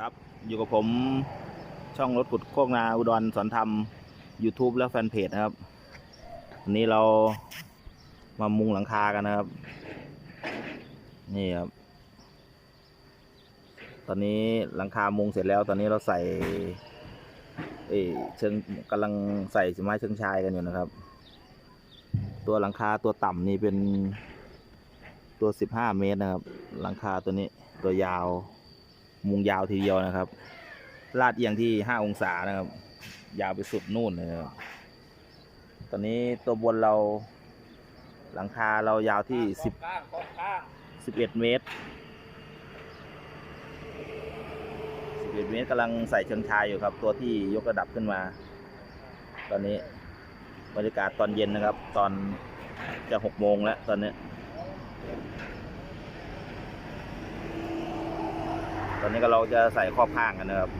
ครับ อยู่กับผมช่องรถขุดโคกนาอุดรสอนธรรม YouTube และแฟนเพจนะครับ วันนี้เรามามุงหลังคากันนะครับ นี่ครับ ตอนนี้หลังคามุงเสร็จแล้ว ตอนนี้เราใส่เอเชิงกำลังใส่ไม้เชิงชายกันอยู่นะครับ ตัวหลังคาตัวต่ำนี่เป็นตัว 15 เมตรนะครับ หลังคาตัวนี้ตัวยาว มุงยาวทีเดียวนะครับ ลาดเอียงที่5องศานะครับ ยาวไปสุดนู่นเลยครับตอนนี้ตัวบนเราหลังคาเรายาวที่10ข้างข้าง11เมตร11เมตรกำลังใส่เชิงชายอยู่ครับ ตัวที่ยกระดับขึ้นมา ตอนนี้บรรยากาศตอนเย็นนะครับ ตอนจะ6โมงแล้วตอนนี้ อนนี้ก็เราจะใส่ครอบข้างกันนะครับ